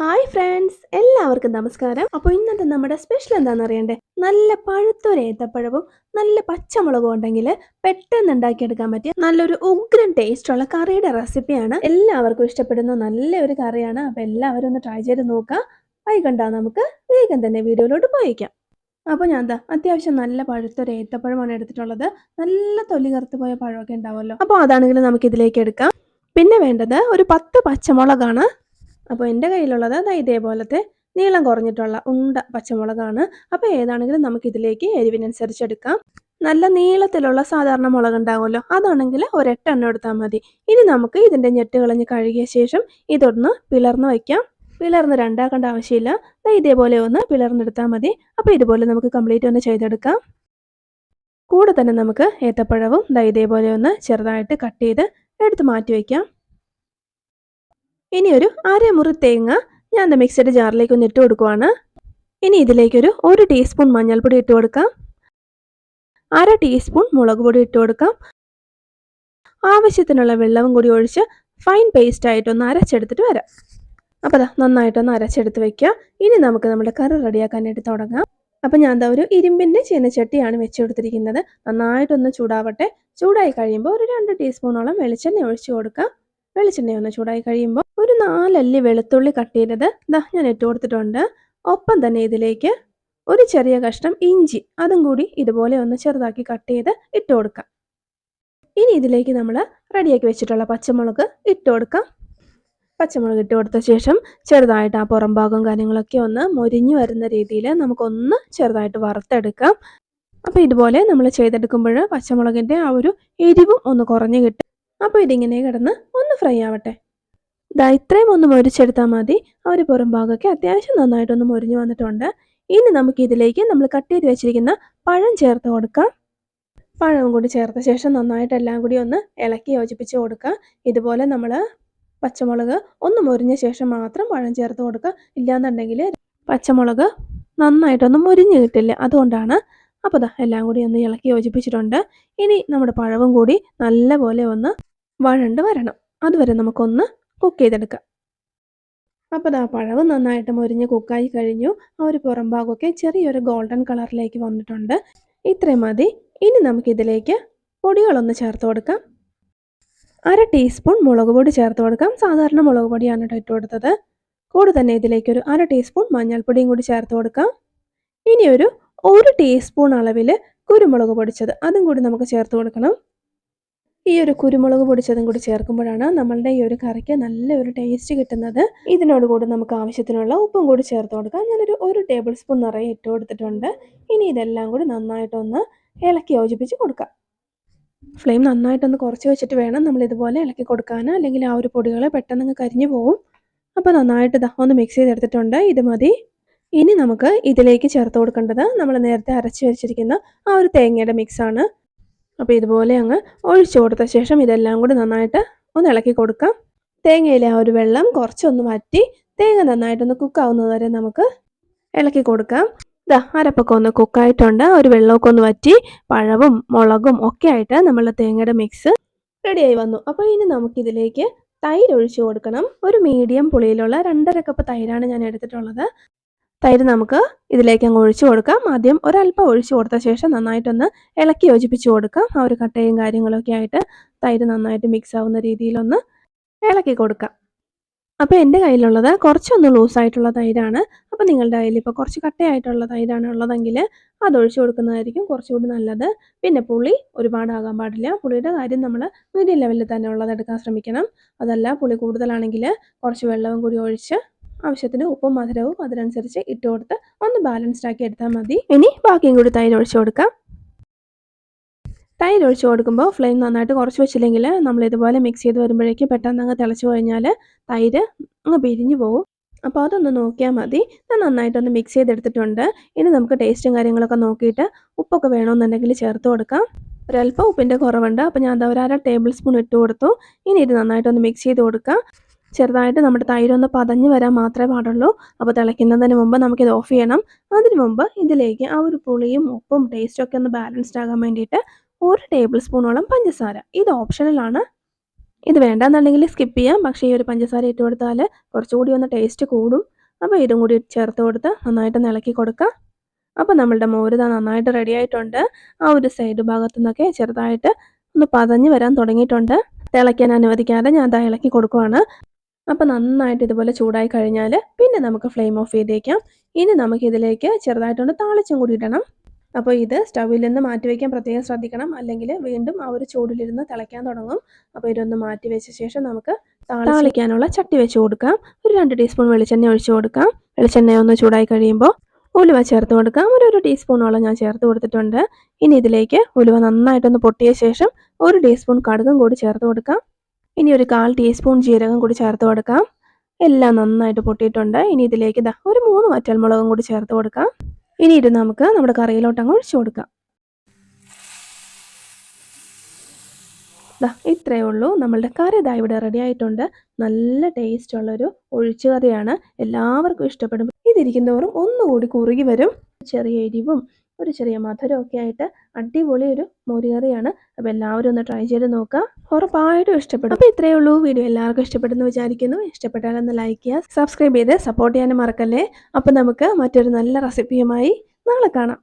Hi friends എല്ലാവർക്കും നമസ്കാരം. അപ്പോൾ ഇന്നത്തെ നമ്മുടെ സ്പെഷ്യൽ എന്താണെന്ന് അറിയണ്ടേ? നല്ല പഴുത്തൊരു ഏത്തപ്പഴവും നല്ല പച്ചമുളകും ഉണ്ടെങ്കിൽ പെട്ടെന്ന് ഉണ്ടാക്കിയെടുക്കാൻ പറ്റിയ നല്ലൊരു ഉഗ്രൻ ടേസ്റ്റ് ഉള്ള കറിയുടെ റെസിപ്പിയാണ് എല്ലാവർക്കും ഇഷ്ടപ്പെടുന്ന നല്ലൊരു കറിയാണ്. അപ്പോൾ എല്ലാവരും ഒന്ന് ട്രൈ ചെയ്ത് നോക്കാം. വൈകണ്ട നമുക്ക് വേഗം തന്നെ വീഡിയോയിലോട്ട് പോയിക്കാം. അപ്പോൾ ഞാൻ എന്താ അത്യാവശ്യം നല്ല പഴുത്തൊരു ഏത്തപ്പഴമാണ് എടുത്തിട്ടുള്ളത്. നല്ല തൊലി കറുത്ത് പോയ പഴമൊക്കെ ഉണ്ടാവുമല്ലോ. അപ്പോൾ അതാണെങ്കിൽ നമുക്ക് ഇതിലേക്ക് എടുക്കാം. പിന്നെ വേണ്ടത് ഒരു പത്ത് പച്ചമുളകാണ്. അപ്പോൾ എന്റെ കയ്യിലുള്ളത് അതാ ഇതേപോലത്തെ നീളം കുറഞ്ഞിട്ടുള്ള ഉണ്ട പച്ചമുളകാണ്. അപ്പോൾ ഏതാണെങ്കിലും നമുക്ക് ഇതിലേക്ക് എരിവിനനുസരിച്ച് എടുക്കാം നല്ല നീളത്തിലുള്ള സാധാരണ മുളക് ഉണ്ടാവുമല്ലോ അതാണെങ്കിൽ ഒരെട്ടെണ്ണം എടുത്താൽ മതി. ഇനി നമുക്ക് ഇതിന്റെ ഞെട്ട് കളഞ്ഞ് കഴുകിയ ശേഷം ഇതൊന്ന് പിളർന്ന് വയ്ക്കാം. പിളർന്ന് രണ്ടാക്കേണ്ട ആവശ്യമില്ല. ഇതേപോലെ ഒന്ന് പിളർന്നെടുത്താൽ മതി. അപ്പോൾ ഇതുപോലെ നമുക്ക് കംപ്ലീറ്റ് ഒന്ന് ചെയ്തെടുക്കാം. കൂടെ തന്നെ നമുക്ക് ഏത്തപ്പഴവും ഇതേപോലെ ഒന്ന് ചെറുതായിട്ട് കട്ട് ചെയ്ത് എടുത്ത് മാറ്റി വയ്ക്കാം. ഇനി ഒരു അരമുറി തേങ്ങ ഞാൻ എന്റെ മിക്സിയുടെ ജാറിലേക്ക് ഒന്ന് ഇട്ട് കൊടുക്കുവാണ്. ഇനി ഇതിലേക്കൊരു ഒരു ടീസ്പൂൺ മഞ്ഞൾപ്പൊടി ഇട്ട് കൊടുക്കാം. അര ടീസ്പൂൺ മുളക് പൊടി ഇട്ട് കൊടുക്കാം. ആവശ്യത്തിനുള്ള വെള്ളവും കൂടി ഒഴിച്ച് ഫൈൻ പേസ്റ്റ് ആയിട്ടൊന്ന് അരച്ചെടുത്തിട്ട് വരാം. അപ്പോൾ അതാ നന്നായിട്ടൊന്ന് അരച്ചെടുത്ത് വെക്കാം ഇനി നമുക്ക് നമ്മുടെ കറി റെഡിയാക്കാനായിട്ട് തുടങ്ങാം. അപ്പം ഞാൻ എന്താ ഒരു ഇരുമ്പിന്റെ ചീനച്ചട്ടിയാണ് വെച്ച് കൊടുത്തിരിക്കുന്നത് നന്നായിട്ടൊന്ന് ചൂടാവട്ടെ. ചൂടായി കഴിയുമ്പോൾ ഒരു രണ്ട് ടീസ്പൂണോളം വെളിച്ചെണ്ണ ഒഴിച്ച് കൊടുക്കാം. വെളിച്ചെണ്ണ ഒന്ന് ചൂടായി കഴിയുമ്പോൾ ഒരു നാലല്ലി വെളുത്തുള്ളി കട്ട് ചെയ്തത് ദാ ഞാൻ ഇട്ട് കൊടുത്തിട്ടുണ്ട്. ഒപ്പം തന്നെ ഇതിലേക്ക് ഒരു ചെറിയ കഷ്ണം ഇഞ്ചി അതും കൂടി ഇതുപോലെ ഒന്ന് ചെറുതാക്കി കട്ട് ചെയ്ത് ഇട്ട് കൊടുക്കാം. ഇനി ഇതിലേക്ക് നമ്മൾ റെഡിയാക്കി വെച്ചിട്ടുള്ള പച്ചമുളക് ഇട്ട് കൊടുക്കാം. പച്ചമുളക് ഇട്ട് കൊടുത്ത ശേഷം ചെറുതായിട്ട് ആ പുറം ഭാഗം കാര്യങ്ങളൊക്കെ ഒന്ന് മൊരിഞ്ഞു വരുന്ന രീതിയിൽ നമുക്കൊന്ന് ചെറുതായിട്ട് വറുത്തെടുക്കാം. അപ്പോൾ ഇതുപോലെ നമ്മൾ ചെയ്തെടുക്കുമ്പോൾ പച്ചമുളകിന്റെ ആ ഒരു എരിവും ഒന്ന് കുറഞ്ഞു കിട്ടും. അപ്പോൾ ഇതിങ്ങനെ കിടന്ന് ഒന്ന് ഫ്രൈ ആവട്ടെ. ദാ ഇത്രയും ഒന്ന് മൊരിച്ചെടുത്താൽ മതി. ആ ഒരു പുറം ഭാഗമൊക്കെ അത്യാവശ്യം നന്നായിട്ടൊന്ന് മൊരിഞ്ഞു വന്നിട്ടുണ്ട്. ഇനി നമുക്ക് ഇതിലേക്ക് നമ്മൾ കട്ട് ചെയ്ത് വെച്ചിരിക്കുന്ന പഴം ചേർത്ത് കൊടുക്കാം. പഴം കൂടി ചേർത്ത ശേഷം നന്നായിട്ട് എല്ലാം കൂടി ഒന്ന് ഇളക്കി യോജിപ്പിച്ച് കൊടുക്കുക ഇതുപോലെ നമ്മൾ പച്ചമുളക് ഒന്ന് മുരിഞ്ഞ ശേഷം മാത്രം പഴം ചേർത്ത് കൊടുക്കുക ഇല്ലാന്നുണ്ടെങ്കിൽ പച്ചമുളക് നന്നായിട്ടൊന്ന് മുരിഞ്ഞ് കിട്ടില്ല. അതുകൊണ്ടാണ് അപ്പോൾ ദാ എല്ലാം കൂടി ഒന്ന് ഇളക്കി യോജിപ്പിച്ചിട്ടുണ്ട്. ഇനി നമ്മുടെ പഴവും കൂടി നല്ലപോലെ ഒന്ന് വഴണ്ട് വരണം. അതുവരെ നമുക്കൊന്ന് കുക്ക് ചെയ്തെടുക്കാം. അപ്പോൾ ആ പഴവ് നന്നായിട്ട് മുരിഞ്ഞ് കുക്കായി കഴിഞ്ഞു. ആ ഒരു പുറം ഭാഗമൊക്കെ ചെറിയൊരു ഗോൾഡൻ കളറിലേക്ക് വന്നിട്ടുണ്ട്. ഇത്രയും മതി. ഇനി നമുക്കിതിലേക്ക് പൊടികളൊന്ന് ചേർത്ത് കൊടുക്കാം. അര ടീസ്പൂൺ മുളക് പൊടി ചേർത്ത് കൊടുക്കാം. സാധാരണ മുളക് പൊടിയാണ് കേട്ടോ ഇട്ട് കൊടുത്തത്. കൂടെ തന്നെ ഇതിലേക്ക് ഒരു അര ടീസ്പൂൺ മഞ്ഞൾപ്പൊടിയും കൂടി ചേർത്ത് കൊടുക്കാം. ഇനി ഒരു ഒരു ടീസ്പൂൺ അളവിൽ കുരുമുളക് പൊടിച്ചത്. അതും കൂടി നമുക്ക് ചേർത്ത് കൊടുക്കണം. ഈ ഒരു കുരുമുളക് പൊടിച്ചതും കൂടി ചേർക്കുമ്പോഴാണ് നമ്മളുടെ ഈ ഒരു കറിക്ക് നല്ലൊരു ടേസ്റ്റ് കിട്ടുന്നത്. ഇതിനോട് കൂടി നമുക്ക് ആവശ്യത്തിനുള്ള ഉപ്പും കൂടി ചേർത്ത് കൊടുക്കാം. ഞാനൊരു ഒരു ടേബിൾ സ്പൂൺ നിറയെ ഇട്ട് കൊടുത്തിട്ടുണ്ട്. ഇനി ഇതെല്ലാം കൂടി നന്നായിട്ടൊന്ന് ഇളക്കി യോജിപ്പിച്ച് കൊടുക്കാം. ഫ്ലെയിം നന്നായിട്ടൊന്ന് കുറച്ച് വെച്ചിട്ട് വേണം നമ്മൾ ഇതുപോലെ ഇളക്കി കൊടുക്കാൻ. അല്ലെങ്കിൽ ആ ഒരു പൊടികൾ പെട്ടെന്ന് അങ്ങ് കരിഞ്ഞു പോകും അപ്പോൾ നന്നായിട്ട് ഇതാ ഒന്ന് മിക്സ് ചെയ്തെടുത്തിട്ടുണ്ട്. ഇത് മതി. ഇനി നമുക്ക് ഇതിലേക്ക് ചേർത്ത് കൊടുക്കേണ്ടത് നമ്മൾ നേരത്തെ അരച്ച് വെച്ചിരിക്കുന്ന ആ ഒരു തേങ്ങയുടെ മിക്സാണ് അപ്പോൾ ഇതുപോലെ അങ്ങ് ഒഴിച്ചു കൊടുത്ത ശേഷം ഇതെല്ലാം കൂടി നന്നായിട്ട് ഒന്ന് ഇളക്കി കൊടുക്കാം. തേങ്ങയിലെ ആ ഒരു വെള്ളം കുറച്ചൊന്ന് വറ്റി തേങ്ങ നന്നായിട്ടൊന്ന് കുക്കാവുന്നത് വരെ നമുക്ക് ഇളക്കി കൊടുക്കാം. ഇതാ അരപ്പൊക്കെ ഒന്ന് കുക്കായിട്ടുണ്ട് ഒരു വെള്ളമൊക്കെ ഒന്ന് വറ്റി പഴവും മുളകും ഒക്കെ ആയിട്ട് നമ്മളുടെ തേങ്ങയുടെ മിക്സ് റെഡിയായി വന്നു. അപ്പോൾ ഇനി നമുക്കിതിലേക്ക് തൈര് ഒഴിച്ചു കൊടുക്കണം. ഒരു മീഡിയം പുളിയിലുള്ള രണ്ടര കപ്പ് തൈരാണ് ഞാൻ എടുത്തിട്ടുള്ളത്. തൈര് നമുക്ക് ഇതിലേക്ക് അങ്ങ് ഒഴിച്ചു കൊടുക്കാം. ആദ്യം ഒരല്പം ഒഴിച്ചു കൊടുത്ത ശേഷം നന്നായിട്ടൊന്ന് ഇളക്കി യോജിപ്പിച്ച് കൊടുക്കാം. ആ ഒരു കട്ടയും കാര്യങ്ങളൊക്കെ ആയിട്ട് തൈര് നന്നായിട്ട് മിക്സ് ആവുന്ന രീതിയിലൊന്ന് ഇളക്കി കൊടുക്കാം. അപ്പോൾ എന്റെ കയ്യിലുള്ളത് കുറച്ചൊന്ന് ലൂസായിട്ടുള്ള തൈരാണ്. അപ്പോൾ നിങ്ങളുടെ കയ്യിൽ ഇപ്പോൾ കുറച്ച് കട്ടയായിട്ടുള്ള തൈരാണ് ഉള്ളതെങ്കിൽ അത് ഒഴിച്ചു കൊടുക്കുന്നതായിരിക്കും കുറച്ചുകൂടി നല്ലത്. പിന്നെ പുളി ഒരുപാടാകാൻ പാടില്ല. പുളിയുടെ കാര്യം നമ്മൾ മീഡിയം ലെവലിൽ തന്നെ ഉള്ളത് എടുക്കാൻ ശ്രമിക്കണം. അതല്ല പുളി കൂടുതലാണെങ്കിൽ കുറച്ച് വെള്ളവും കൂടി ഒഴിച്ച് ആവശ്യത്തിന് ഉപ്പും മധുരവും അതിനനുസരിച്ച് ഇട്ട് കൊടുത്ത് ഒന്ന് ബാലൻസ്ഡ് ആക്കി എടുത്താൽ മതി. ഇനി ബാക്കിയും കൂടി തൈര് ഒഴിച്ചു കൊടുക്കാം. തൈര് ഒഴിച്ചു കൊടുക്കുമ്പോൾ ഫ്ലെയിം നന്നായിട്ട് കുറച്ച് വെച്ചില്ലെങ്കിൽ നമ്മൾ ഇതുപോലെ മിക്സ് ചെയ്ത് വരുമ്പോഴേക്കും പെട്ടെന്ന് അങ്ങ് തിളച്ച് കഴിഞ്ഞാൽ തൈര് അങ്ങ് പിരിഞ്ഞു പോകും അപ്പോൾ അതൊന്ന് നോക്കിയാൽ മതി. ഞാൻ നന്നായിട്ടൊന്ന് മിക്സ് ചെയ്തെടുത്തിട്ടുണ്ട്. ഇനി നമുക്ക് ടേസ്റ്റും കാര്യങ്ങളൊക്കെ നോക്കിയിട്ട് ഉപ്പൊക്കെ വേണമെന്നുണ്ടെങ്കിൽ ചേർത്ത് കൊടുക്കാം. ഒരല്പം ഉപ്പിന്റെ കുറവുണ്ട്. അപ്പോൾ ഞാൻ അത് ഒരു അര ടേബിൾ സ്പൂൺ ഇട്ട് കൊടുത്തു. ഇനി ഇത് നന്നായിട്ടൊന്ന് മിക്സ് ചെയ്ത് കൊടുക്കാം. ചെറുതായിട്ട് നമ്മുടെ തൈരൊന്ന് പതഞ്ഞ് വരാൻ മാത്രമേ പാടുള്ളൂ. അപ്പോൾ തിളയ്ക്കുന്നതിന് മുമ്പ് നമുക്കിത് ഓഫ് ചെയ്യണം. അതിന് മുമ്പ് ഇതിലേക്ക് ആ ഒരു പുളിയും ഉപ്പും ടേസ്റ്റും ഒക്കെ ഒന്ന് ബാലൻസ്ഡ് ആകാൻ വേണ്ടിയിട്ട് ഒരു ടേബിൾ സ്പൂണോളം പഞ്ചസാര. ഇത് ഓപ്ഷണലാണ് ഇത് വേണ്ടാന്നുണ്ടെങ്കിൽ സ്കിപ്പ് ചെയ്യാം. പക്ഷേ ഈ ഒരു പഞ്ചസാര ഇട്ട് കൊടുത്താൽ കുറച്ചുകൂടി ഒന്ന് ടേസ്റ്റ് കൂടും. അപ്പോൾ ഇതും കൂടി ചേർത്ത് കൊടുത്ത് നന്നായിട്ട് ഇളക്കി കൊടുക്കാം. അപ്പോൾ നമ്മളുടെ മോര് നന്നായിട്ട് റെഡി ആയിട്ടുണ്ട്. ആ ഒരു സൈഡ് ഭാഗത്തു നിന്നൊക്കെ ചെറുതായിട്ട് ഒന്ന് പതഞ്ഞ് വരാൻ തുടങ്ങിയിട്ടുണ്ട്. തിളയ്ക്കാൻ അനുവദിക്കാതെ ഞാൻ ദാ ഇളക്കി കൊടുക്കുവാണ്. അപ്പോൾ നന്നായിട്ട് ഇതുപോലെ ചൂടായി കഴിഞ്ഞാൽ പിന്നെ നമുക്ക് ഫ്ലെയിം ഓഫ് ചെയ്തേക്കാം. ഇനി നമുക്ക് ഇതിലേക്ക് ചെറുതായിട്ടൊന്ന് താളിച്ചും കൂടി ഇടണം. അപ്പോൾ ഇത് സ്റ്റൗവിൽ നിന്ന് മാറ്റി വയ്ക്കാൻ പ്രത്യേകം ശ്രദ്ധിക്കണം. അല്ലെങ്കിൽ വീണ്ടും ആ ഒരു ചൂടിലിരുന്ന് തിളയ്ക്കാൻ തുടങ്ങും. അപ്പോൾ ഇതൊന്ന് മാറ്റി വെച്ച ശേഷം നമുക്ക് താളിക്കാനുള്ള ചട്ടി വെച്ച് കൊടുക്കാം. ഒരു രണ്ട് ടീസ്പൂൺ വെളിച്ചെണ്ണ ഒഴിച്ച് കൊടുക്കാം. വെളിച്ചെണ്ണ ഒന്ന് ചൂടായി കഴിയുമ്പോൾ ഉലുവ ചേർത്ത് കൊടുക്കാം. ഒരു ഒരു ടീസ്പൂണോളം ഞാൻ ചേർത്ത് കൊടുത്തിട്ടുണ്ട്. ഇനി ഇതിലേക്ക് ഉലുവ നന്നായിട്ടൊന്ന് പൊട്ടിയ ശേഷം ഒരു ടീസ്പൂൺ കടുകും കൂടി ചേർത്ത് കൊടുക്കാം. ഇനി ഒരു കാൽ ടീസ്പൂൺ ജീരകം കൂടി ചേർത്ത് കൊടുക്കാം. എല്ലാം നന്നായിട്ട് പൊട്ടിയിട്ടുണ്ട്. ഇനി ഇതിലേക്ക് ഇതാ ഒരു മൂന്ന് വറ്റൽമുളകും കൂടി ചേർത്ത് കൊടുക്കാം. ഇനി ഇത് നമുക്ക് നമ്മുടെ കറിയിലോട്ട് അങ്ങ് ഒഴിച്ചു കൊടുക്കാം. ദാ ഇത്രയേ ഉള്ളൂ. നമ്മളുടെ കറി ഇതാ ഇവിടെ റെഡി ആയിട്ടുണ്ട്. നല്ല ടേസ്റ്റ് ഉള്ളൊരു ഒഴിച്ചു കറിയാണ്. എല്ലാവർക്കും ഇഷ്ടപ്പെടും. ഇതിരിക്കുന്നവരും തോറും ഒന്നുകൂടി കുറുകി വരും. ചെറിയ എരിവും ഒരു ചെറിയ മധുരമൊക്കെ ആയിട്ട് അടിപൊളി ഒരു മോരുകറിയാണ് അപ്പോൾ എല്ലാവരും ഒന്ന് ട്രൈ ചെയ്ത് നോക്കുക ഉറപ്പായിട്ടും ഇഷ്ടപ്പെടും. അപ്പോൾ ഇത്രയേ ഉള്ളൂ. വീഡിയോ എല്ലാവർക്കും ഇഷ്ടപ്പെടുന്നു വിചാരിക്കുന്നു. ഇഷ്ടപ്പെട്ടാലൊന്ന് ലൈക്ക് ചെയ്യുക സബ്സ്ക്രൈബ് ചെയ്ത് സപ്പോർട്ട് ചെയ്യാനും മറക്കല്ലേ? അപ്പോൾ നമുക്ക് മറ്റൊരു നല്ല റെസിപ്പിയുമായി നാളെ കാണാം.